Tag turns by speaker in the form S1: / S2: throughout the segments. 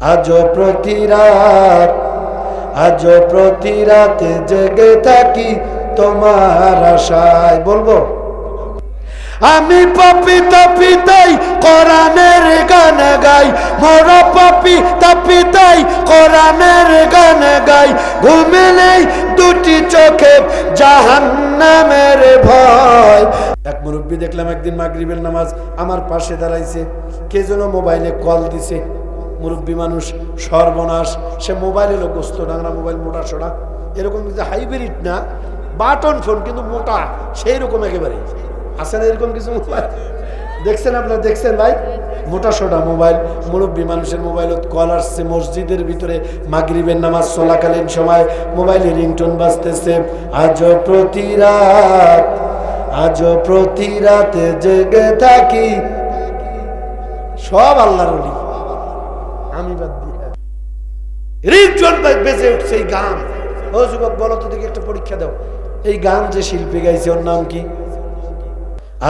S1: আজ প্রতি রাত, আজ প্রতি রাতে জেগে থাকি তোমার আশায়। বলব, আমি পাপি তাপি তাই কোরআনের গান গাই, মোর পাপি তাপি তাই কোরআনের গান গাই। ঘুমে নেই দুটি চোখে জাহান্নামের ভয়। এক মুরব্বী দেখলাম একদিন মাগরিবের নামাজ আমার পাশে দাঁড়াইছে, কে যেন মোবাইলে কল দিছে। মুরব্বী মানুষ, সর্বনাশ, সে মোবাইল এলো গোস্ত ডাংরা মোবাইল মোটা সোটা এরকম যে হাইব্রিড না, বাটন ফোন কিন্তু মোটা সেই রকম একেবারে। আছে না এরকম কিছু মোবাইল? দেখছেন আপনারা, দেখছেন ভাই? মোটা সোটা মোবাইল, মুরব্বী মানুষের মোবাইলত কল আসছে মসজিদের ভিতরে, মাগরিবের নামাজ, চলাকালীন সময়, মোবাইলে রিংটোন বাজতেছে। আজ প্রতি রাত আজ প্রতি রাতে জেগে থাকি। সব আল্লাহর অলি আমি বাদ দিয়ে রিংটোন বেজে উঠছে এই গান। ও যুবক, বলো তো দেখি একটা পরীক্ষা দাও। এই গান যে শিল্পী গাইছে, ওর নাম কি?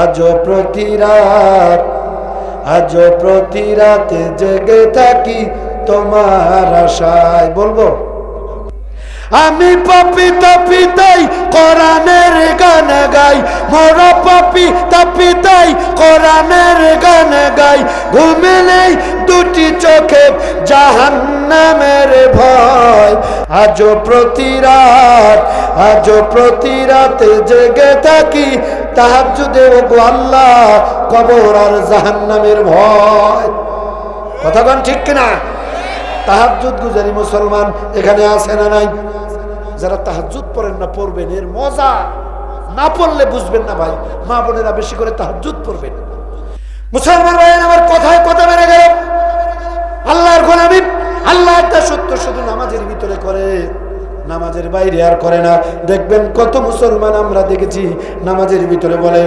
S1: আজ প্রতি রাত, আজ প্রতি রাতে জেগে থাকি তোমার আশায়। বলব? আমি পাপি তাপি তাই, কোরআনের গান গাই। মোর পাপি তাপি তাই, কোরআনের গান গাই। ঘুমে নেই দুটি চোখে, জাহান্নামের ভয়। আজ প্রতি রাত আজ প্রতি রাতে জেগে থাকি তাহাজ্জুদে ও গো আল্লাহ, কবর আর জাহান্নামের ভয়। কথা ঠিক কিনা? তাহাজ্জুদ গুজারি মুসলমান এখানে আছে না নাই? যারা তাহাজুদ পড়েন না, পড়বেন। এর মজা না পড়লে বুঝবেন না ভাই। মা বোনেরা বেশি করে তাহাজুদ পড়বেন। মুসলমান ভাইয়ের আমার কথায় কথা বেড়ে গেল। আল্লাহর গোলামি, আল্লাহ একটা সত্য শুধু নামাজের ভিতরে করে। নামাজের বাইরে আর করে না। দেখবেন কত মুসলমান আমরা দেখেছি নামাজের ভিতরে বলে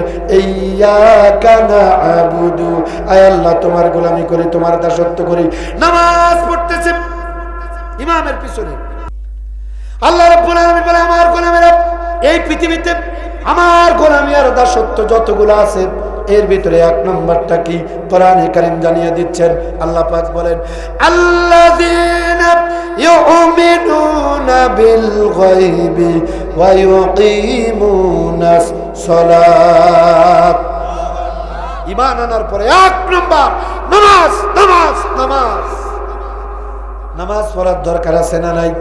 S1: আবুদু আল্লাহ, তোমার গোলামি করি, তোমার দাসত্ব করি। নামাজ পড়তেছে ইমামের পিছনে। আল্লাহ আলামিন বলে, আমার গোলামেরা, এই পৃথিবীতে আমার গোলামি আর দাসত্ব যতগুলো আছে এর ভিতরে এক নম্বরটা কি? কোরআনে কারীম জানিয়ে দিচ্ছেন, আল্লাহ পাক বলেন, আল্লাযীনা ইউমিনুনা বিল গায়বি ওয়া ইউকিমুনাস সালাত। ঈমান আনার পরে এক নম্বর, নামাজ নামাজ নামাজ। নামাজ পড়ার দরকার আছে না নাই?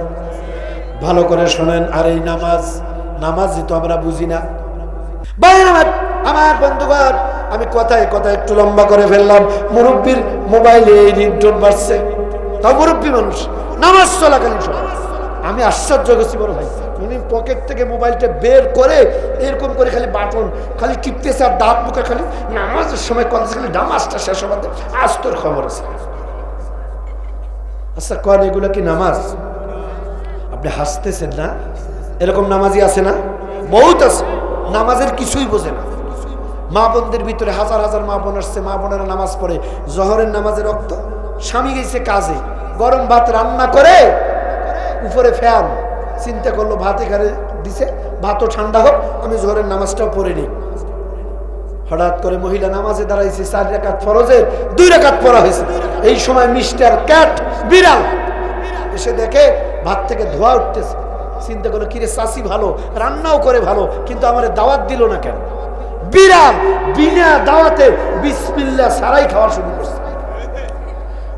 S1: ভালো করে শোনেন, আর এই নামাজ, নামাজই তো আমরা বুঝি না। আমার বন্ধুগণ আমি কথায় কথা একটু লম্বা করে ফেললাম, মুরব্বীর মোবাইলে এই রিংটোন বাড়ছে তা মুরব্বী মানুষ, নামাজ চলাকালীন সময়। আমি আশ্চর্য গেছি বড় ভাই। উনি পকেট থেকে মোবাইলটা বের করে এরকম করে খালি বাটন, খালি টিপতেছে আর দাঁত মুখে খালি নামাজের সময় কথা খালি নামাজটা শেষ হবার আজ তোর খবর আছে। আচ্ছা কন, এগুলো কি নামাজ? আপনি হাসতেছেন না? এরকম নামাজি আছে না? বহুত আছে। নামাজের কিছুই বোঝে না। মা বোনদের ভিতরে হাজার হাজার মা বোন আসছে, মা বোনেরা নামাজ পড়ে। জহরের নামাজের রক্ত, স্বামী গেছে কাজে, গরম ভাত রান্না করে, উপরে ফ্যান। চিন্তা করল, ভাত এখানে দিছে, ভাতও ঠান্ডা হোক, আমি জোহরের নামাজটাও পড়ে নিই। হঠাৎ করে মহিলা নামাজে দাঁড়াইছে, চার রেখাত ফরজের দুই রেখাত পড়া হয়েছে। এই সময় মিস্টার ক্যাট বিড়াল এসে দেখে ভাত থেকে ধোয়া উঠতেছে। চিন্তা করল, কিরে চাষি ভালো, রান্নাও করে ভালো, কিন্তু আমার দাওয়াত দিল না কেন? বিড়াল বিনা দাওয়াতে বিসমিল্লা সারাই খাওয়া শুরু করছে।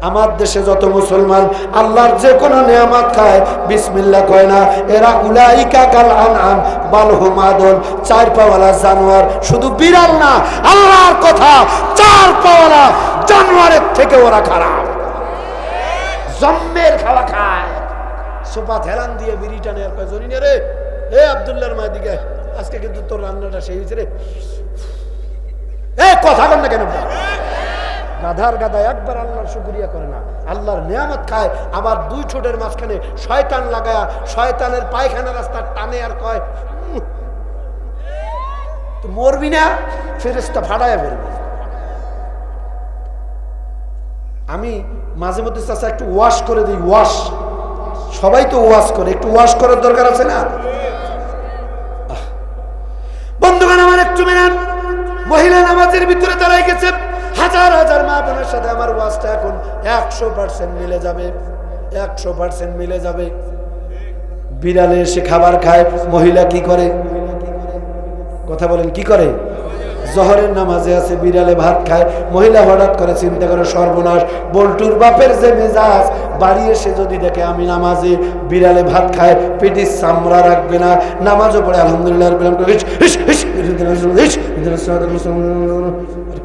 S1: আমার দেশে যত মুসলমান আল্লাহর যে কোনো নিয়ামত খায়, বিসমিল্লা কয় না। এরা উলাইকা কাল আনআম বালহুম আদল চার পাওয়ালা জানোয়ার। শুধু বিড়াল না, আল্লাহর কথা চার পাওয়ালা জানোয়ারের থেকে ওরা খারাপ। জম্মের খাওয়া খায়। সোফা থেলান দিয়ে বিড়িটা নেওয়ার কয় জনি রে, এ আবদুল্লাহর মায়ের দিকে আজকে কিন্তু তোর রান্নাটা সেই হয়েছে রে। কথা বল না কেন? গাধার গাধা একবার আল্লাহর শুক্রিয়া করে না। আল্লাহর নিয়ামত খায়, আবার দুই ঠোঁটের মাঝখানে শয়তান লাগায়া শয়তানের পায়খানা রাস্তা টানে আর কয় মরবি না ফেরেস্তা ফাড়ায় ফেলবি আমি মাঝে মধ্যে চাষা একটু ওয়াশ করে দিই, ওয়াশ। সবাই তো ওয়াশ করে, একটু ওয়াশ করার দরকার আছে না। বন্ধুগণ, আমার একটু মেনান মহিলা নামাজের ভিতরে দাঁড়াই গেছে হাজার হাজার মা বোনের সাথে আমার ওয়াজটা এখন একশো পার্সেন্ট মিলে যাবে। একশো পার্সেন্ট মিলে যাবে। বিড়ালে এসে খাবার খায়। মহিলা কি করে? কথা বলেন, কি করে? জহরের নামাজে আছে বিড়ালে ভাত খায় মহিলা হঠাৎ করে চিন্তা করে সর্বনাশ বল্টুর বাপের যে মেজাজ বাড়ি এসে যদি দেখে আমি নামাজে বিড়ালে ভাত খায় পেটির চামড়া রাখবে না নামাজও পড়ে আলহামদুলিল্লাহ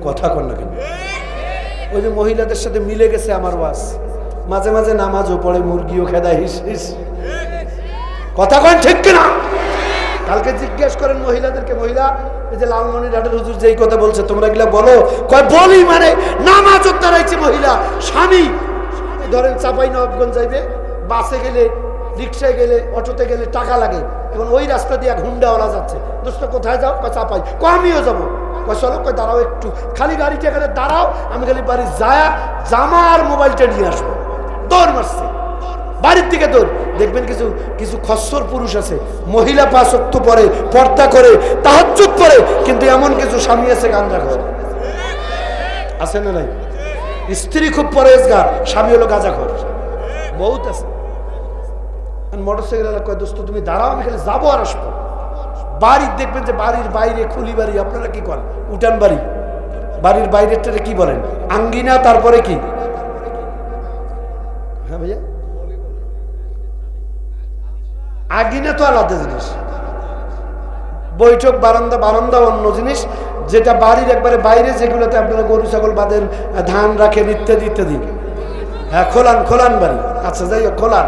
S1: কথা কর না কেন ওই যে মহিলাদের সাথে মিলে গেছে আমার ওয়াজ মাঝে মাঝে নামাজও পড়ে মুরগিও খেদা হিস হিস কথা কন ঠিক কিনা কালকে জিজ্ঞেস করেন মহিলাদেরকে, মহিলা, এই যে লালমনি ডাটের হুজুর যেই কথা বলছে, তোমরা গিলা বলো? কয়, বলি মানে নামাজ দাঁড়াইছে মহিলা, স্বামী। ধরেন চাপাই নবাবগঞ্জ যাইবে, বাসে গেলে, রিক্সায় গেলে, অটোতে গেলে টাকা লাগে এবং ওই রাস্তা দিয়ে হুন্ডাওয়ালা যাচ্ছে। দোস্ত, কোথায় যাও? কয়, চাপাই। কয়, আমিও যাব। কয়, চলো, কয়, দাঁড়াও একটু। খালি গাড়িটা এখানে দাঁড়াও, আমি খালি বাড়ি যায় জামা আর মোবাইলটা নিয়ে আসব। দৌড় মারছে। বাড়ির থেকে দৌড়। দেখবেন কিছু কিছু খস্সর পুরুষ আছে। মহিলা পাশক্ত পরে, পর্দা করে, তাহাজ্জুদ পরে, কিন্তু এমন কিছু স্বামী আছে গাঞ্জা ঘর আছে না নাই? স্ত্রী খুব পরেজগার স্বামী হলো গাঁজা ঘর বহুত আছে। মোটর সাইকেল কয়, দোস্ত, তুমি দাঁড়াও, আমি খালি যাব আর আসব। বাড়ির দেখবেন যে বাড়ির বাইরে খুলি বাড়ি, আপনারা কি করেন? উঠান বাড়ি। বাড়ির বাইরেরটারে কি বলেন? আঙ্গিনা, তারপরে কি? হ্যাঁ ভাইয়া? আগিনা তো আলাদা জিনিস। বৈঠক, বারান্দা বারান্দা অন্য জিনিস। যেটা বাড়ির একবারে বাইরে, যেগুলোতে আপনারা গরু, ছাগল বাঁধেন ধান রাখেন ইত্যাদি ইত্যাদি। হ্যাঁ খোলান খোলান বাড়ি। আচ্ছা যাই খোলান।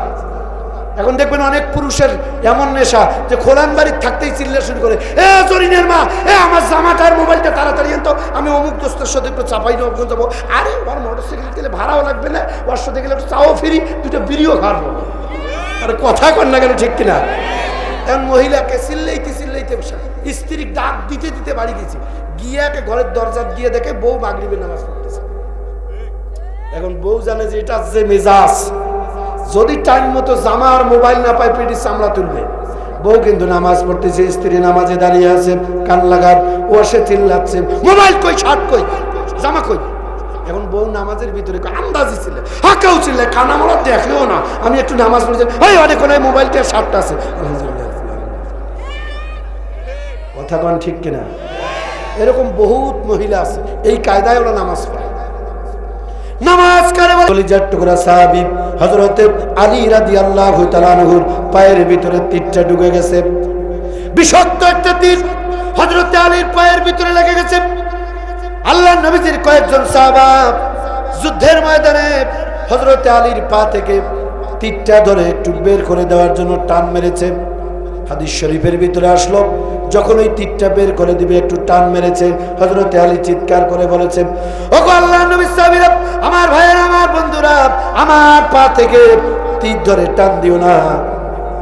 S1: এখন দেখবেন অনেক পুরুষের এমন নেশা যে খোলান বাড়ির থাকতেই চিল্লা শুরু করে, এ জরিনের মা, এ আমার জামাটার মোবাইলটা তাড়াতাড়ি আনতো, আমি অমুক দোস্তের সাথে একটু চাপাই নবগঞ্জ যাব আরে ওর মোটর সাইকেল গেলে ভাড়াও লাগবে না ওর সাথে গেলে একটু চাও ফিরি, দুটো বিড়িও খাব আরে কথা কর না কেন, ঠিক কিনা? এখন মহিলাকে চিল্লাইতে চিল্লাইতে স্ত্রী ডাক দিতে দিতে বাড়ি গেছি। গিয়াকে ঘরের দরজা গিয়ে দেখে বউ মাগরিবের নামাজ পড়তেছে। এখন বউ জানে যে এটা যে মেজাজ। যদি টাইম মতো জামা আর মোবাইল না পায় পেটির চামড়া তুলবে। বউ কিন্তু নামাজ পড়তেছে, স্ত্রী নামাজে দাঁড়িয়ে আছে, কান লাগার ও সে চিল্লাচ্ছে, মোবাইল কই, শার্ট কই? জামা কই? এখন বউ নামাজের ভিতরে আন্দাজি ছিল। হাঁকাও ছিল কানা মোড়া দেখেও না। আমি একটু নামাজ পড়েছি ওই অনেক অনেক মোবাইলটা শার্টটা আছে। কথা কন ঠিক কিনা? এরকম বহুত মহিলা আছে, এই কায়দায় ওরা নামাজ পড়ে। বিষাক্ত একটা তীর হযরতে আলীর পায়ের ভিতরে লেগে গেছে। আল্লাহ নবীজির কয়েকজন সাহাবা যুদ্ধের ময়দানে হজরত আলীর পা থেকে তীরটা ধরে একটু বের করে দেওয়ার জন্য টান মেরেছে। হাদিস শরীফের ভিতরে আসলো, যখন ওই তীরটা বের করে দিবে, একটু টান মেরেছে। হজরতে আলী চিৎকার করে বলেছে ও গো আল্লাহ নবী সাহাবীরা, আমার ভাইয়েরা, আমার বন্ধুরা, আমার পা থেকে তীর ধরে টান দিও না।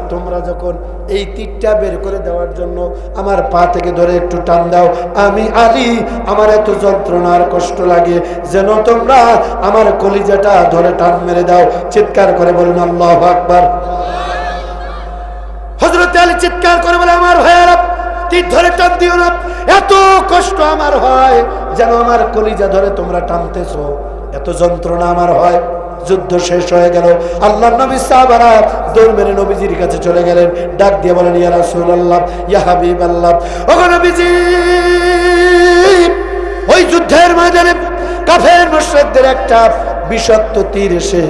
S1: তোমরা যখন এই তীরটা বের করে দেওয়ার জন্য আমার পা থেকে ধরে একটু টান দাও। আমি আলী, আমার এত যন্ত্রণার কষ্ট লাগে। যেন তোমরা আমার কলিজাটা ধরে টান মেরে দাও। চিৎকার করে বলুন, আল্লাহ আকবার। চিৎকার করে বলে, আমার ভাইয়ারা তীর ধরে টান দিও না। এত কষ্ট আমার হয় যেন আমার কলিজা ধরে তোমরা টানতেছো। এত যন্ত্রণা আমার হয়। যুদ্ধ শেষ হয়ে গেল। আল্লাহ নবী সাহাবারা দৌড় মেরে নবীজির কাছে চলে গেলেন। ডাক দিয়ে বলেন, ইয়া রাসূলুল্লাহ, ইয়া হাবিব আল্লাহ ওগো নবীজি, ওই যুদ্ধের ময়দানে কাফের মুশরিকদের একটা বিষাক্ত তীর এসে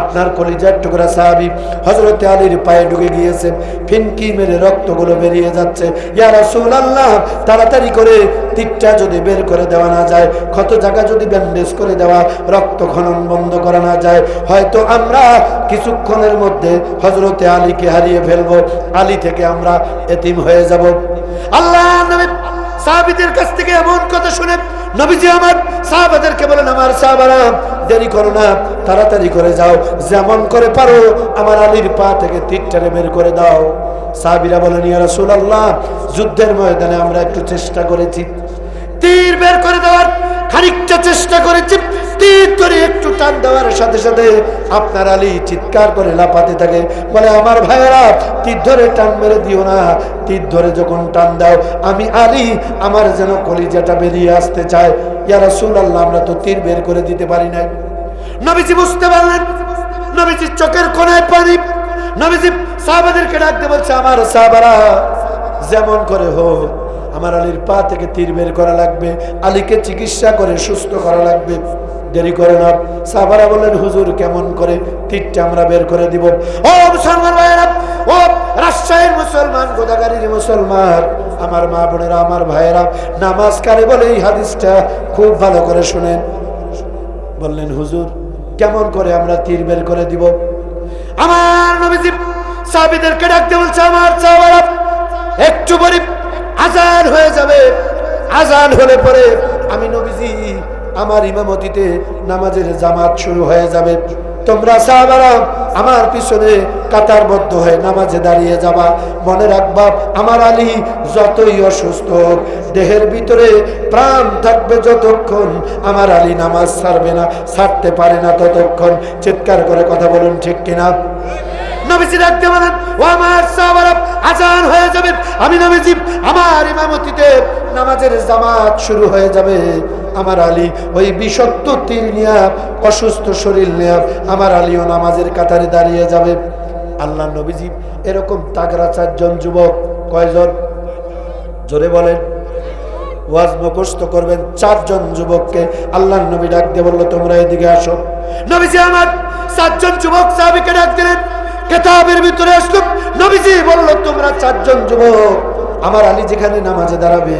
S1: আপনার কলিজার টুকরা সাহাবি হজরত আলীর পায়ে ঢুকে গিয়েছে, ফিনকি মেরে রক্তগুলো বেরিয়ে যাচ্ছে। ইয়া রাসূলুল্লাহ, তাড়াতাড়ি করে তীরটা যদি বের করে দেওয়া না যায়, ক্ষত জায়গা যদি ব্যান্ডেজ করে দেওয়া, রক্ত খনন বন্ধ করা না যায়, হয়তো আমরা কিছুক্ষণের মধ্যে হজরতে আলীকে হারিয়ে ফেলব, আলী থেকে আমরা এতিম হয়ে যাব। আল্লাহ সাহাবিদের কাছ থেকে এমন কথা শুনে নবীজি আমার সাহাবাদেরকে বলেন, আমার সাহাবারা, দেরি করো না, তাড়াতাড়ি করে যাও। যেমন করে পারো, আমার আলীর পা থেকে তীরটারে বের করে দাও। সাহাবিরা বলেন, ইয়া রাসূলুল্লাহ, যুদ্ধের ময়দানে আমরা একটু চেষ্টা করেছি। তীর বের করে দেওয়ার খানিকটা চেষ্টা করেছি। তীর ধরে একটু টান দেওয়ার সাথে সাথে আপনার আলী চিৎকার করে লাপাতে থাকে। বলে, আমার ভাইয়েরা, তীর ধরে টান মেরে দিও না। তীর ধরে যখন টান দাও, আমি আলী, আমার যেন কলিজাটা বেরিয়ে আসতে চায়। ইয়া রাসূলুল্লাহ, আমরা তো তীর বের করে দিতে পারি নাই। নবীজি বুঝতে পারলেন। নবীজির চোখের কোনায় পানি। নবীজি সাহাবাদেরকে ডাকতে বলছে, আমার সাহাবারা, যেমন করে হোক আমার আলীর পা থেকে তীর বের করা লাগবে, আলীকে চিকিৎসা করে সুস্থ করা লাগবে। দেরি করে না। সাহাবারা বলেন হুজুর, কেমন করে তীরটা আমরা বের করে দিব? ও মুসলমান ভাইয়েরা, ও রাজশাহীর মুসলমান গোদাগাড়ির মুসলমান, আমার মা বোনেরা, আমার ভাইয়েরা, নামাজ কারে বলে এই হাদিসটা খুব ভালো করে শুনেন। বললেন, হুজুর, কেমন করে আমরা তীর বের করে দিব? আমার নবীজি সাহাবীদেরকে ডাকতে বলছে, আমার সাহাবারা, একটু পরে আজান হয়ে যাবে। আজান হলে পরে আমি নবীজি আমার ইমামতিতে নামাজের জামাত শুরু হয়ে যাবে। তোমরা সাহাবারা আমার পিছনে কাতারবদ্ধ হয়ে নামাজে দাঁড়িয়ে যাবা। মনে রাখবা, আমার আলী যতই অসুস্থ হোক, দেহের ভিতরে প্রাণ থাকবে যতক্ষণ আমার আলী নামাজ ছাড়বে না, ছাড়তে পারে না ততক্ষণ। চিৎকার করে কথা বলুন ঠিক কিনা? নবীজি ডাকতে বলেন, ও আমার সাহাবারা আজান হয়ে যাবে। আমি নবীজি, আমার ইমামতিতে নামাজের জামাত শুরু হয়ে যাবে। আমার আলী ওই বিষাক্ত তীর নিয়ে, অসুস্থ শরীর নিয়ে, আমার আলীও নামাজের কাতারে দাঁড়িয়ে যাবে। আল্লাহ নবীজি এরকম তাগরা চারজন যুবক, কয়জন? জোরে বলেন। ওয়াজ মুখস্ত করবেন চারজন যুবককে। আল্লাহ নবী ডাক দিয়ে বলল, তোমরা এদিকে আসো। নবীজি আমার চারজন যুবক সাহাবিকে ডাক দিলেন কেতাবের ভিতরে আসলো। নবীজি বলল, তোমরা চারজন যুবক, আমার আলী যেখানে নামাজে দাঁড়াবে,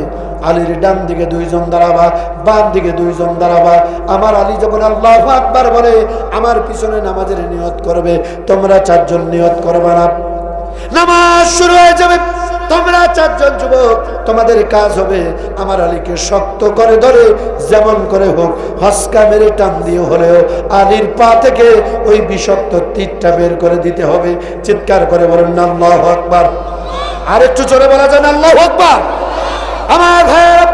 S1: আলীর ডান দিকে দুইজন দাঁড়াবা, বাম দিকে দুইজন দাঁড়াবা। আমার আলী যখন আল্লাহ আকবার বলে, আমার পিছনে নামাজের নিয়ত করবে, তোমরা চারজন নিয়ত করবা না। নামাজ শুরু হয়ে যাবে। তোমরা চারজন যুবক, তোমাদের কাজ হবে আমার আলীকে শক্ত করে ধরে, যেমন করে হোক, হস্কা মেরে টান দিয়ে হলেও আলীর পা থেকে ওই বিষাক্ত তীরটা বের করে দিতে হবে। চিৎকার করে বলেন না আল্লাহ আকবার। আর একটু জোরে বলা যায়, আল্লাহ আকবার। আমার ভাইয়েরা,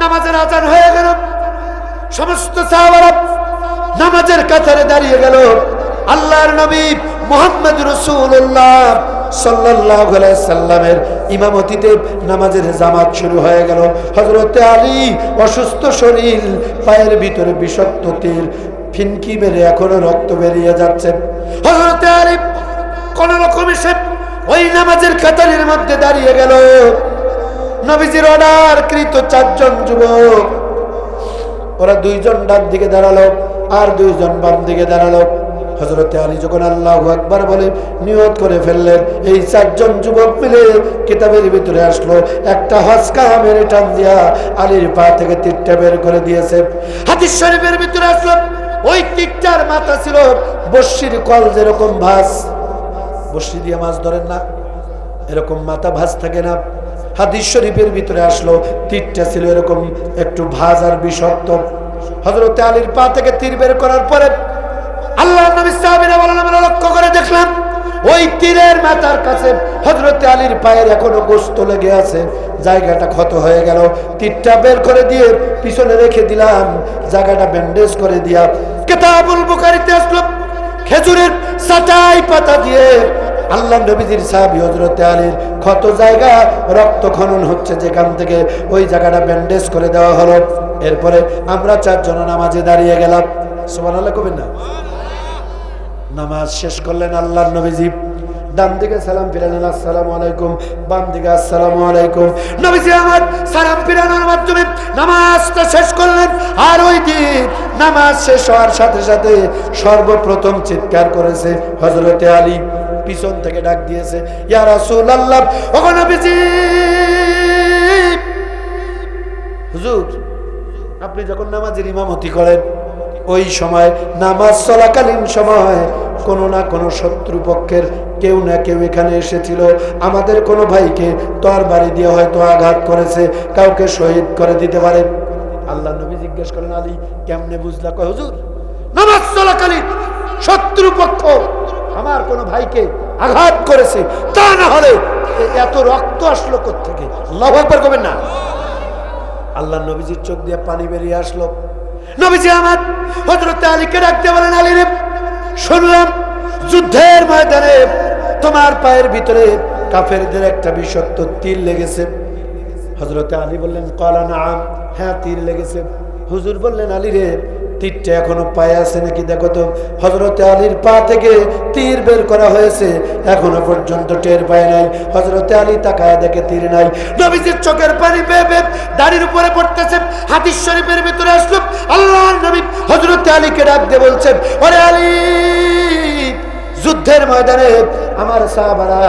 S1: নামাজের আজান হয়ে গেল। সমস্ত সাহাবারা নামাজের কাতারে দাঁড়িয়ে গেল। আল্লাহর নবী মোহাম্মদ রসুল্লাহ সাল্লামের ইমামতিতে নামাজের জামাত শুরু হয়ে গেল। হযরতে আলী অসুস্থ শরীর, পায়ের ভিতরে বিষাক্ত তীর ফিনকি মেরে এখনও রক্ত বেরিয়ে যাচ্ছে। হযরতে আলী কোন রকমে সে ওই নামাজের কাতারের মধ্যে দাঁড়িয়ে গেল। নবীজির অর্ডার কৃত চারজন যুবক। ওরা দুইজন ডান দিকে দাঁড়াল আর দুইজন বাম দিকে দাঁড়াল। হজরতে আলী যখন আল্লাহ আকবার বলে নিয়ত করে ফেললেন, এই চারজন যুবক মিলে কিতাবের ভিতরে আসলো। একটা হসকা মেরে টান দিয়া আলীর পা থেকে তীরটা বের করে দিয়েছে। হাদিস শরীফের ভিতরে আসলো, ওই তীরটার মাথা ছিল বর্ষির কল যেরকম ভাস বর্ষি দিয়ে মাছ ধরেন না, এরকম মাথা ভাস থাকে না। হাদিস শরীফের ভিতরে আসলো, তীরটা ছিল এরকম একটু ভাজ আর বিষাক্ত। হজরতে আলীর পা থেকে তীর বের করার পরে আল্লাহ নবী সাহাবীরা লক্ষ্য করে দেখলাম, ওই তীরের মাথার কাছে হজরতে আলীর পায়ের এখনও গোস্ত লেগে আছে। জায়গাটা ক্ষত হয়ে গেল। তীরটা বের করে দিয়ে পিছনে রেখে দিলাম। জায়গাটা ব্যান্ডেজ করে দিয়া কেতাবুল বুখারীতে আসলো। খেজুরের চাটাই পাতা দিয়ে আল্লাহ নবীজির সাহাবি হজরতে আলীর ক্ষত জায়গা, রক্ত খনন হচ্ছে যেখান থেকে ওই জায়গাটা ব্যান্ডেজ করে দেওয়া হলো। এরপরে আমরা চারজন নামাজে দাঁড়িয়ে গেলাম। সুমান আল্লাহ কবেন না? নামাজ শেষ করলেন আল্লাহ নবীজি। ডান দিকে সালাম ফিরালেন, আসসালামু আলাইকুম। বাম দিকে আসসালামু আলাইকুম। নবীজি আমার সালাম ফিরানোর মাধ্যমে নামাজটা শেষ করলেন, আর ওই দিন নামাজ শেষ হওয়ার সাথে সাথে সর্বপ্রথম চিৎকার করেছে হজরতে আলী। পিছন থেকে ডাক দিয়েছে, ইয়া রাসূলুল্লাহ ওগো নবীজি! হুজুর, আপনি যখন নামাজের ইমামতি করেন, ওই সময় নামাজ চলাকালীন সময় কোনো না কোনো শত্রু পক্ষের কেউ না কেউ এখানে এসেছিল। আমাদের কোনো ভাইকে তর বাড়ি দিয়ে হয়তো আঘাত করেছে, কাউকে শহীদ করে দিতে পারে। আল্লাহ নবী জিজ্ঞেস করেন আলী, কেমনে বুঝলা? কয়, হুজুর, নামাজ চলাকালীন শত্রু পক্ষ আমার কোনো ভাইকে আঘাত করেছে, তা না হলে এত রক্ত আসলো থেকে একবার করবেন না। আল্লাহ নবীজির চোখ দিয়ে পানি বেরিয়ে আসলো। নবীজি আমার হজরত আলীকে ডাকতে বলেন, আলী রে শুনলাম যুদ্ধের ময়দানে তোমার পায়ের ভিতরে কাফেরদের একটা বিষাক্ত তীর লেগেছে। হজরতে আলী বললেন, কলা নাম হ্যাঁ তীর লেগেছে। হুজুর বললেন, আলী রে তীরটা এখনও পায়ে আছে নাকি? দেখো তো হজরতে আলীর পা থেকে তীর বের করা হয়েছে, এখনও পর্যন্ত টের পায় নাই। হজরতে আলী তাকায় দেখে তীর নাই। নবীজির চোখের পানি পেয়ে বেয়ে দাড়ির উপরে পড়তেছে, হাদিস শরীফের ভিতরে আসলো আল্লাহ নবী হজরতে আলীকে ডাক দিয়ে বলছেন, ওরে আলী, যুদ্ধের ময়দানে আমার সাহাবারা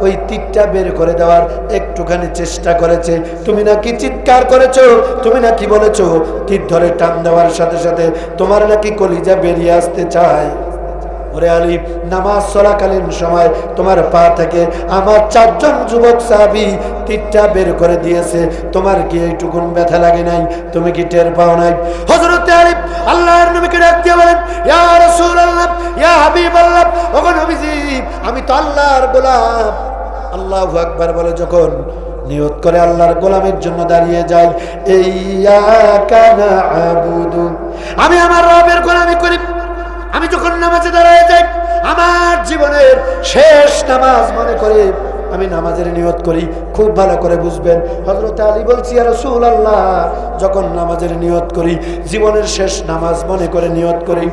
S1: ওই তীরটা বের করে দেওয়ার একটুখানি চেষ্টা করেছে। তুমি নাকি চিৎকার করেছ? তুমি নাকি বলেছ, তীর ধরে টান দেওয়ার সাথে সাথে তোমার নাকি কলিজা বেরিয়ে আসতে চায়। ওরে আলী, নামাজ চলাকালীন সময় তোমার পা থেকে আমার চারজন যুবক সাহাবি তীরটা বের করে দিয়েছে। তোমার কি এইটুকুন ব্যথা লাগে নাই? তুমি কি টের পাও নাই? হযরত আলী আল্লাহর নবীকে বলেন, ইয়া রাসূলুল্লাহ, ইয়া হাবিবাল্লাহ নবীজি, আমি তো আল্লাহর গোলাম। আল্লাহু আকবার বলে যখন নিয়ত করে আল্লাহর গোলামের জন্য দাঁড়িয়ে যাই না'বুদু আমি আমার রবের গোলামি করি। আমি যখন নামাজে দাঁড়ায় যাই, আমার জীবনের শেষ নামাজ মনে করে আমি নামাজের নিয়ত করি, খুব ভালো করে বুঝবেন। হজরত আলী বলছি আর রসুল আল্লাহ যখন নামাজের নিয়ত করি, জীবনের শেষ নামাজ মনে করে নিয়ত করি।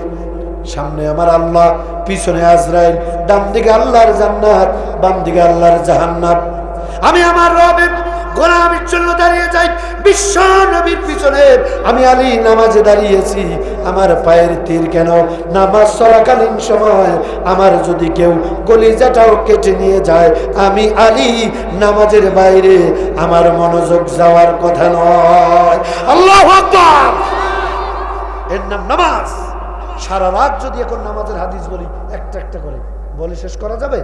S1: সামনে আমার আল্লাহ, পিছনে আজরাইল ডান দিকে আল্লাহর জান্নাত বাম দিকে আল্লাহর জাহান্নাত আমি আমার রবের গোলামের জন্য দাঁড়িয়ে যাই। বিশ্ব নবীর পিছনে। আমি আলী নামাজে দাঁড়িয়েছি। আমার পায়ের তীর কেন? নামাজ চলাকালীন সময় আমার যদি কেউ কলিজাটাও কেটে নিয়ে যায়, আমি আলী নামাজের বাইরে। আমার মনোযোগ যাওয়ার কথা নয়। আল্লাহ এর নাম নামাজ। সারা রাত যদি এখন নামাজের হাদিস বলি, একটা একটা করে। বলে শেষ করা যাবে?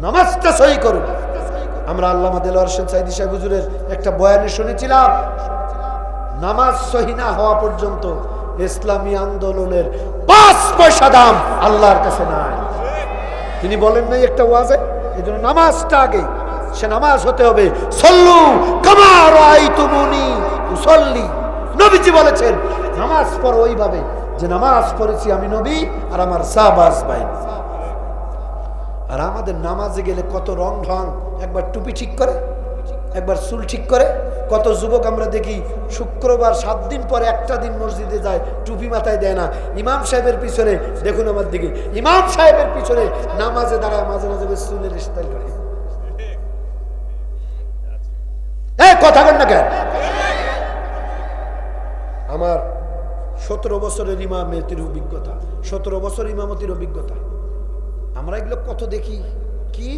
S1: নামাজটা সহি করুন। আমরা আল্লামা দেলোয়ার হোসেন সাইদি সাহেব হুজুরের একটা বয়ানে শুনেছিলাম, নামাজ সহি না হওয়া পর্যন্ত ইসলামী আন্দোলনের পাঁচ পয়সা দাম আল্লাহর কাছে নাই। তিনি বলেন নাই একটা ওয়াজে এই জন্য নামাজটা আগে, সে নামাজ হতে হবে, সল্লু কামার আই তুমুনি নবীজি বলেছেন, নামাজ পড়ো ওইভাবে, যে নামাজ পড়েছি আমি নবী আর আমার সাহবাজ ভাই। আর আমাদের নামাজে গেলে কত রং ঢং, একবার টুপি ঠিক করে, একবার চুল ঠিক করে। কত যুবক আমরা দেখি শুক্রবার সাত দিন পরে একটা দিন মসজিদে যায়, টুপি মাথায় দেয় না। ইমাম সাহেবের পিছনে, দেখুন আমার দিকে, ইমাম সাহেবের পিছনে নামাজে দাঁড়ায় মাঝে মাঝে চুলের স্টাইল করে। কথা বল না কেন? আমার সতেরো বছরের ইমামতির অভিজ্ঞতা, সতেরো বছর ইমামতির অভিজ্ঞতা। আমরা এগুলো কত দেখি? কি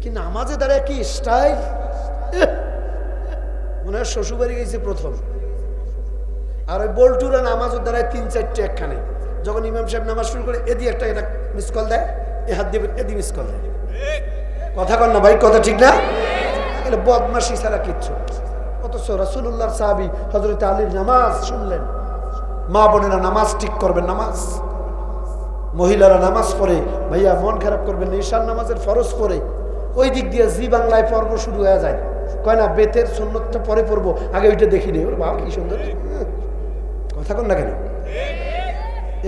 S1: কি নামাজে দাঁড়ায়? কি স্টাইল মনে হয় শ্বশুরবাড়ি গেছে প্রথম। আর ওই বল্টুরা নামাজের দ্বারায় তিন চারটে একখানে। যখন ইমাম সাহেব নামাজ শুরু করে, এদি একটা এটা মিস কল দেয়, এ হাত দিয়ে এদি মিস কল দেয়। কথা কর না ভাই, কথা ঠিক না? এটা বদমাসি ছাড়া কিচ্ছু। অথচ রাসুল্লাহর সাহাবি হজরত আলীর নামাজ শুনলেন। মা বোনেরা নামাজ ঠিক করবেন, নামাজ। মহিলারা নামাজ পড়ে, ভাইয়া মন খারাপ করবেন ঈশান নামাজের ফরজ পড়ে। ওই দিক দিয়ে জি বাংলায় পর্ব শুরু হয়ে যায়। কয় না, বেতের সুন্নতটা পরে পড়ব। আগে ওইটা দেখি নি। ওর বাবা, কি সুন্দর। কথা কন না কেন?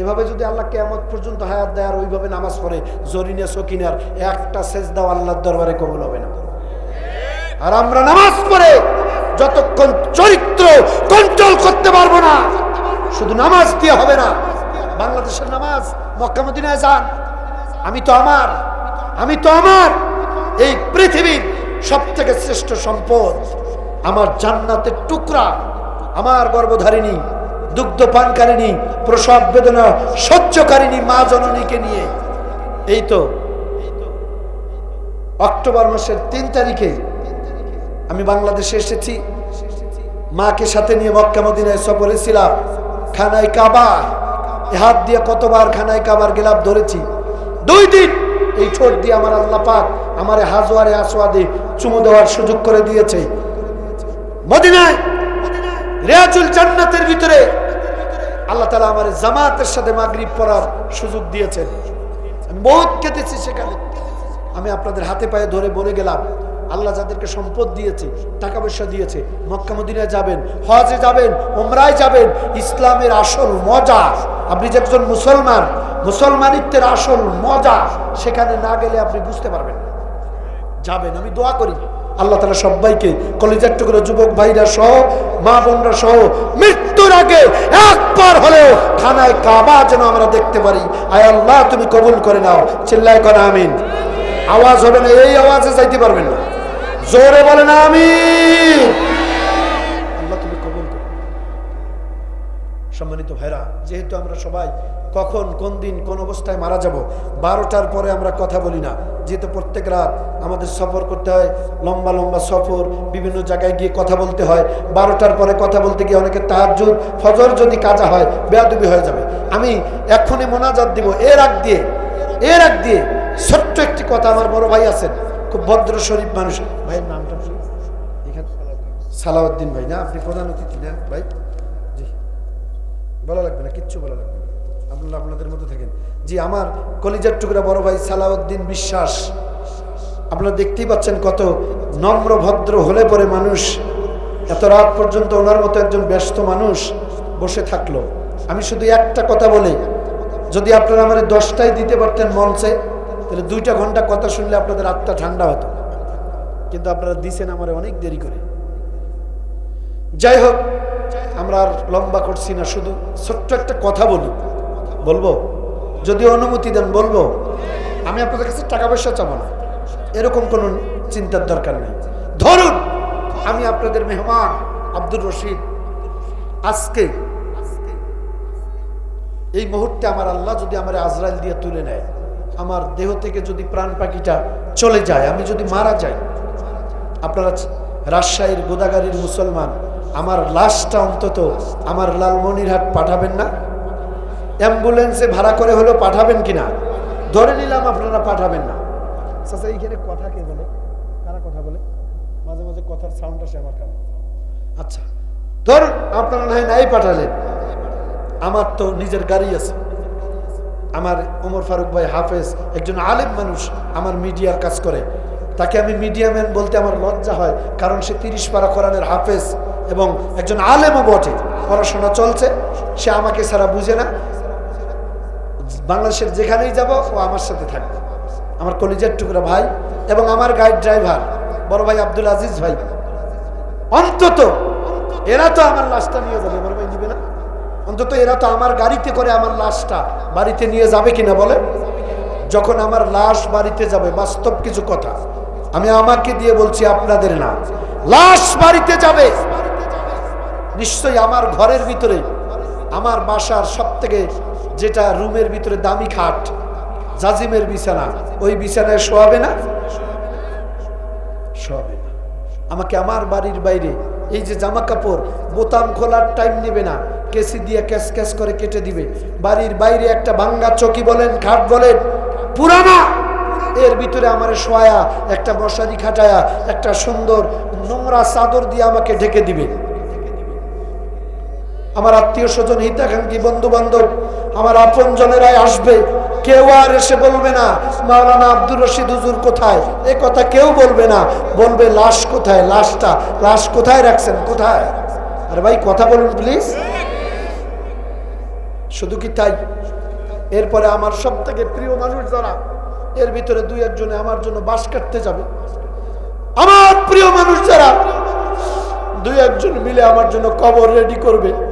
S1: এভাবে যদি আল্লাহ কেমত পর্যন্ত হায়াত দেয় আর ওইভাবে নামাজ পড়ে, জরিনে সকিনার একটা শেষ দাও আল্লাহর দরবারে কবুল হবে না। আর আমরা নামাজ পড়ে যতক্ষণ চরিত্র কন্ট্রোল করতে পারব না, শুধু নামাজ দিয়ে হবে না। বাংলাদেশের নামাজ মক্কা মদিনায় যান। আমি তো আমার, আমি তো আমার। এই পৃথিবীর সব থেকে শ্রেষ্ঠ সম্পদ আমার জান্নাতের টুকরা, আমার গর্ভধারিণী, দুগ্ধ পানকারিণী, প্রসব বেদনা সহ্যকারিণী মা জননীকে নিয়ে। এই তো অক্টোবর মাসের তিন তারিখে আমি বাংলাদেশে এসেছি। মাকে সাথে নিয়ে মক্কা মদিনায় সফরে ছিলাম। খানায় কাবা হাত দিয়ে কতবার খানায় কাবার গেলাপ ধরেছি। দুই দিন এই ঠোঁট দিয়ে আমার আল্লাহ পাক আমার হাজোয়ারে আসোয়াদে চুমু দেওয়ার সুযোগ করে দিয়েছে। মদিনায় জান্নাতের ভিতরে আল্লাহ তালা আমার জামাতের সাথে মাগরিব পড়ার সুযোগ দিয়েছেন। আমি বহুত কেটেছি সেখানে। আমি আপনাদের হাতে পায়ে ধরে বলে গেলাম, আল্লাহ যাদেরকে সম্পদ দিয়েছে, টাকা পয়সা দিয়েছে, মক্কা মদিনায় যাবেন হজে যাবেন ওমরায় যাবেন, ইসলামের আসল মজা। আপনি যে একজন মুসলমান, মুসলমানিত্বের আসল মজা, সেখানে না গেলে আপনি বুঝতে পারবেন। যাবেন, আমি দোয়া করি। আল্লাহ তালা সবাইকে, কলেজের টুকরো, যুবক ভাইরা সহ, মা বোনরা সহ, মৃত্যুর আগে একবার হলেও থানায় কাবা যেন আমরা দেখতে পারি। আয় আল্লাহ, তুমি কবুল করে নাও। চিল্লায় করে আমিন। আওয়াজ হবে না, এই আওয়াজে যাইতে পারবেন না। জোরে বলে না আমি সম্মানিত ভাইরা, যেহেতু আমরা সবাই কখন, কোন দিন, কোন অবস্থায় মারা যাব, বারোটার পরে আমরা কথা বলি না। যেহেতু প্রত্যেক রাত আমাদের সফর করতে হয়, লম্বা লম্বা সফর, বিভিন্ন জায়গায় গিয়ে কথা বলতে হয়। বারোটার পরে কথা বলতে গিয়ে অনেকে তাহাজুদ ফজর যদি কাজা হয়, বেয়াদুবি হয়ে যাবে। আমি এক্ষুনি মোনাজাত দিব, এর আগ দিয়ে, এর আগ দিয়ে ছোট্ট একটি কথা আমার বড় ভাই আছেন খুব ভদ্র, শরীফ মানুষ। ভাইয়ের নামটা সালাউদ্দিন ভাই না? আপনি প্রধান অতিথি না ভাই? বলা লাগবে না, কিচ্ছু বলা লাগবে আপনারা আপনাদের মতো থাকেন। জি, আমার কলিজার টুকরা বড় ভাই সালাউদ্দিন বিশ্বাস, আপনারা দেখতেই পাচ্ছেন কত নম্র, ভদ্র, হলে পরে মানুষ। এত রাত পর্যন্ত ওনার মতো একজন ব্যস্ত মানুষ বসে থাকল। আমি শুধু একটা কথা বলি, যদি আপনারা আমার দশটায় দিতে পারতেন মঞ্চে, তাহলে দুইটা ঘণ্টা কথা শুনলে আপনাদের আত্মা ঠান্ডা হতো। কিন্তু আপনারা দিছেন আমার অনেক দেরি করে। যাই হোক আমরা আর লম্বা করছি না, শুধু ছোট্ট একটা কথা বলি বলব? যদি অনুমতি দেন, বলব? আমি আপনাদের কাছে টাকা পয়সা চাবো না। এরকম কোনো চিন্তার দরকার নেই। ধরুন, আমি আপনাদের মেহমান আব্দুর রশিদ। আজকে, এই মুহূর্তে আমার আল্লাহ যদি আমার আজরাইল দিয়ে তুলে নেয়, আমার দেহ থেকে যদি প্রাণ পাখিটা চলে যায়, আমি যদি মারা যাই, আপনারা রাজশাহীর গোদাগাড়ির মুসলমান আমার লাশটা অন্তত আমার লালমনিরহাট পাঠাবেন না? অ্যাম্বুলেন্সে ভাড়া করে হলেও পাঠাবেন কিনা? ধরে নিলাম আপনারা পাঠাবেন না। আচ্ছা এইখানে কথা কে বলে? কারা কথা বলে? মাঝে মাঝে কথার সাউন্ড আসে আমার কানে। আচ্ছা ধরুন আপনারা নাই নাই পাঠালেন। আমার তো নিজের গাড়ি আছে। আমার ওমর ফারুক ভাই হাফেজ একজন আলেম মানুষ আমার মিডিয়ার কাজ করে। তাকে আমি মিডিয়া ম্যান বলতে আমার লজ্জা হয় কারণ সে তিরিশ পারা কোরআনের হাফেজ। এবং একজন আলেমও বটে। পড়াশোনা চলছে, সে আমাকে ছাড়া বুঝে না। বাংলাদেশের যেখানেই যাব, ও আমার সাথে থাকবে। আমার কলিজার টুকরা ভাই এবং আমার গাইড ড্রাইভার, বড় ভাই আব্দুল আজিজ ভাই। অন্তত এরা তো আমার লাশটা নিয়ে যাবে, বড় ভাই নিবে না। অন্তত এরা তো আমার গাড়িতে করে আমার লাশটা বাড়িতে নিয়ে যাবে কিনা বলে? যখন আমার লাশ বাড়িতে যাবে, বাস্তব কিছু কথা। আমি আমাকে দিয়ে বলছি আপনাদের না, লাশ বাড়িতে যাবে। নিশ্চয়ই আমার ঘরের ভিতরে, আমার বাসার সব থেকে যেটা রুমের ভিতরে দামি খাট, জাজিমের বিছানা, ওই বিছানায় শোয়াবে না? শোয়াবে না। আমাকে আমার বাড়ির বাইরে, এই যে জামা কাপড়, বোতাম খোলার টাইম নেবে না, কেসি দিয়ে ক্যাস ক্যাস করে কেটে দিবে। বাড়ির বাইরে একটা ভাঙ্গা চকি বলেন, খাট বলেন, পুরানা! এর ভিতরে আমার শোয়া একটা মশারি খাটায়া, একটা সুন্দর নোংরা চাদর দিয়ে আমাকে ঢেকে দিবে। আমার আত্মীয় স্বজন হিতাকাঙ্ক্ষী বন্ধু বান্ধব আমার আপন জনেরাই আসবে, কেউ আর এসে বলবে না, মাওলানা আব্দুর রশিদ হুজুর কোথায়? এ কথা কেউ বলবে না, বলবে, লাশ কোথায়? লাশটা, লাশ কোথায় রাখছেন? কোথায়? আরে ভাই, কথা বলুন প্লিজ শুধু কি তাই? এরপরে আমার সব থেকে প্রিয় মানুষ যারা, এর ভিতরে দুই একজনে আমার জন্য বাস কাটতে যাবে। আমার প্রিয় মানুষ যারা, দুই একজন মিলে আমার জন্য কবর রেডি করবে।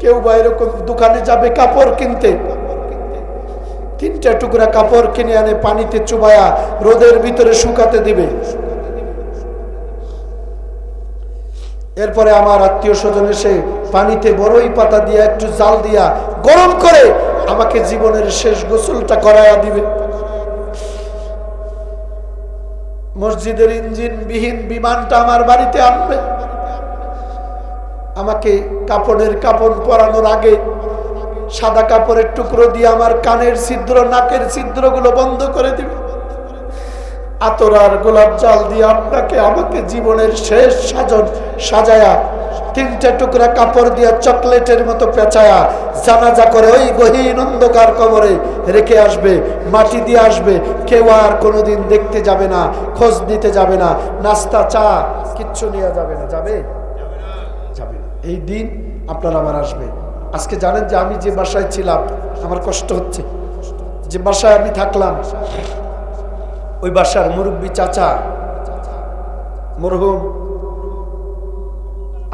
S1: কেউ বা এরকম দোকানে যাবে কাপড় কিনতে। তিনটা টুকরা কাপড় কিনে আনে, পানিতে চুবায়া রোদের ভিতরে শুকাতে দিবে। এরপরে আমার আত্মীয় স্বজন এসে পানিতে বড়ই পাতা দিয়া, একটু জাল দিয়া গরম করে আমাকে জীবনের শেষ গোসলটা করায়া দিবে। মসজিদের ইঞ্জিন বিহীন বিমানটা আমার বাড়িতে আনবে। আমাকে কাপড়ের কাপড় পরানোর আগে সাদা কাপড়ের টুকরো দিয়ে আমার কানের ছিদ্র, নাকের ছিদ্রগুলো বন্ধ করে দিবে। আতরার গোলাপ জাল দিয়ে আপনাকে আমাকে জীবনের শেষ সাজন সাজায়া তিনটা টুকরা কাপড় দিয়া চকলেটের মতো পেঁচায়া জানাজা করে ওই গহীন অন্ধকার কবরে রেখে আসবে, মাটি দিয়ে আসবে। কেউ আর কোনোদিন দেখতে যাবে না, খোঁজ নিতে যাবে না, নাস্তা চা কিচ্ছু নিয়ে যাবে না, যাবে? এই দিন আপনার আমার আসবে। আজকে জানেন যে আমি যে বাসায় ছিলাম, আমার কষ্ট হচ্ছে। যে বাসায় আমি থাকলাম, ওই বাসার মুরব্বী চাচা, মরহুম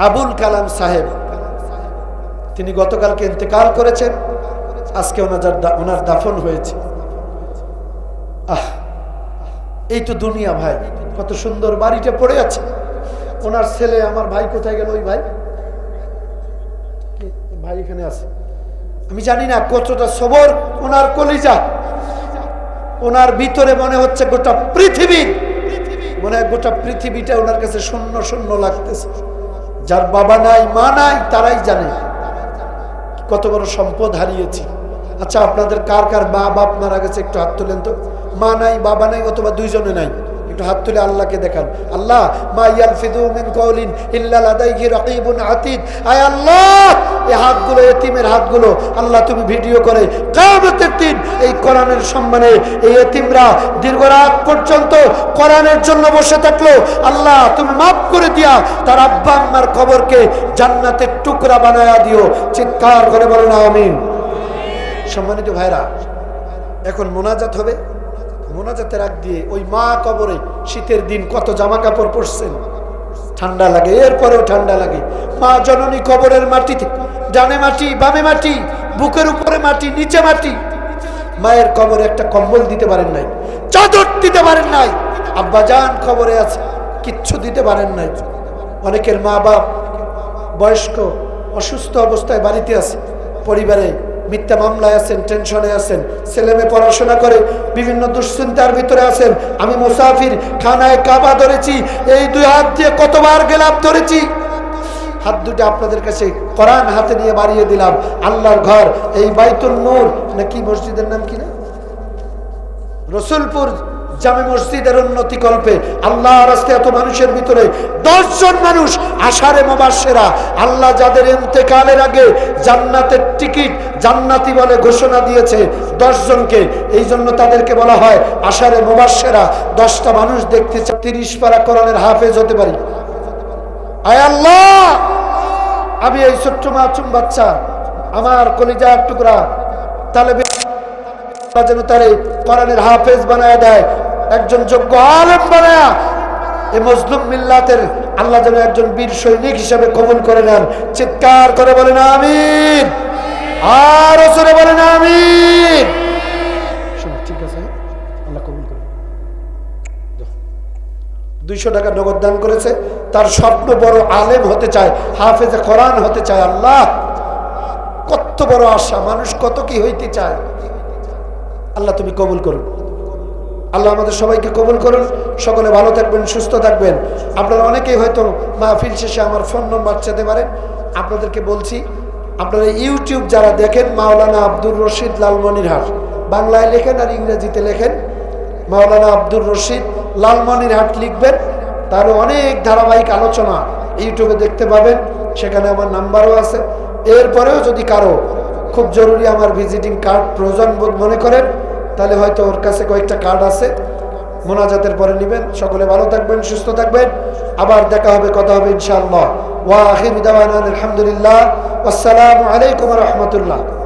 S1: আবুল কালাম সাহেব, তিনি গতকালকে ইন্তেকাল করেছেন, আজকে ওনার ওনার দাফন হয়েছে। আহ, এই তো দুনিয়া ভাই, কত সুন্দর বাড়িটা পড়ে আছে। ওনার ছেলে, আমার ভাই কোথায় গেল ওই ভাই? এখানে আছে। আমি জানি না কতটা সবর, ওনার কলিজা। ওনার ভিতরে মনে হচ্ছে গোটা পৃথিবী। মনে হয় গোটা পৃথিবীটা ওনার কাছে শূন্য শূন্য লাগতেছে। যার বাবা নাই, মা নাই, তারাই জানে। কত বড় সম্পদ হারিয়েছি। আচ্ছা আপনাদের কার কার মা বাপ মারা গেছে একটু হাত তুলেন তো। মা নাই, বাবা নাই, অথবা দুইজনে নাই। একটু হাত তুলে আল্লাহকে দেখান। আল্লাহ, মা ইয়ালফিদু মিন কওলিন ইল্লা লাদাইহি রাকিবুন আতীদ। আয় আল্লাহ, এই হাতগুলো হাতগুলো আল্লাহ তুমি ভিডিও করে দিন এই কোরআনের সম্মানে এই দীর্ঘ রাত পর্যন্ত কোরআনের জন্য বসে থাকল। আল্লাহ, তুমি মাফ করে দিয়া তার আব্বা আম্মার কবরকে জান্নাতের টুকরা বানায়া দিও। চিৎকার করে বলো না, আমিন। সম্মানিত ভাইরা, এখন মোনাজাত হবে। মোনাজাতের আগ দিয়ে ওই মা কবরে শীতের দিন কত জামা কাপড় পরছেন। ঠান্ডা লাগে, এরপরেও ঠান্ডা লাগে। মা জননী কবরের মাটিতে, ডানে মাটি, বামে মাটি, বুকের উপরে মাটি, নিচে মাটি। মায়ের কবরে একটা কম্বল দিতে পারেন নাই, চাদর দিতে পারেন নাই, আব্বা যান খবরে আছে, কিচ্ছু দিতে পারেন নাই। অনেকের মা বাপ বয়স্ক, অসুস্থ অবস্থায় বাড়িতে আছে, পরিবারে মিথ্যা মামলায় আছেন টেনশনে আছেন ছেলেমে পড়াশোনা করে, বিভিন্ন দুশ্চিন্তার ভিতরে আছেন। আমি মুসাফির খানায় কাবা ধরেছি, এই দুই হাত দিয়ে কতবার গেলাম ধরেছি। হাত দুটো আপনাদের কাছে কোরআন হাতে নিয়ে বাড়িয়ে দিলাম, আল্লাহর ঘর, এই বাইতুল নূর নাকি মসজিদের নাম কি না? রসুলপুর জামে মসজিদের উন্নতি কল্পে আল্লাহ রাস্তে এত মানুষের ভিতরে দশজন মানুষ আষাঢ়ে মোবাসেরা আল্লাহ যাদের ইন্তেকালের আগে জান্নাতের টিকিট জান্নাতি বলে ঘোষণা দিয়েছে দশজনকে এই জন্য তাদেরকে বলা হয় আষাঢ়ে মোবাসেরা দশটা মানুষ দেখতে চায়, তিরিশ পারা কোরআনের হাফেজ হতে পারি। আয় আল্লাহ! আমি এই ছোট্ট মাচুম বাচ্চা, আমার কলিজার টুকরা আল্লাহ যেন তারে কোরআনের হাফেজ বানায় দেয়। একজন যোগ্য আলেম বানায় এই মজলুম মিল্লাতের আল্লাহ যেন একজন বীর সৈনিক হিসাবে কবুল করে নেন। চিৎকার করে বলেন, আমিন। আর ওসরে বলেন করে দুইশো টাকা নগদ দান করেছে। তার স্বপ্ন বড় আলেম হতে চায়, হাফেজে কোরআন হতে চায়। আল্লাহ, কত বড় আশা, মানুষ কত কি হইতে চায়। আল্লাহ তুমি কবুল করুন আল্লাহ আমাদের সবাইকে কবুল করুন। সকলে ভালো থাকবেন, সুস্থ থাকবেন। আপনারা অনেকেই হয়তো মাহফিল শেষে আমার ফোন নম্বর চেতে পারেন আপনাদেরকে বলছি, আপনারা ইউটিউব যারা দেখেন, মাওলানা আব্দুর রশিদ লালমনিরহাট। বাংলায় লেখেন আর ইংরেজিতে লেখেন। মাওলানা আব্দুর রশিদ লালমনিরহাট লিখবেন। তাহলে অনেক ধারাবাহিক আলোচনা ইউটিউবে দেখতে পাবেন। সেখানে আমার নাম্বারও আছে। এরপরেও যদি কারও খুব জরুরি আমার ভিজিটিং কার্ড প্রয়োজন বোধ মনে করেন তাহলে হয়তো ওর কাছে কয়েকটা কার্ড আছে। মোনাজাতের পরে নেবেন। সকলে ভালো থাকবেন, সুস্থ থাকবেন। আবার দেখা হবে, কথা হবে ইনশাআল্লাহ। ওয়া আখির দাওয়ানা আলহামদুলিল্লাহ। আসসালামু আলাইকুম রহমতুল্লাহ।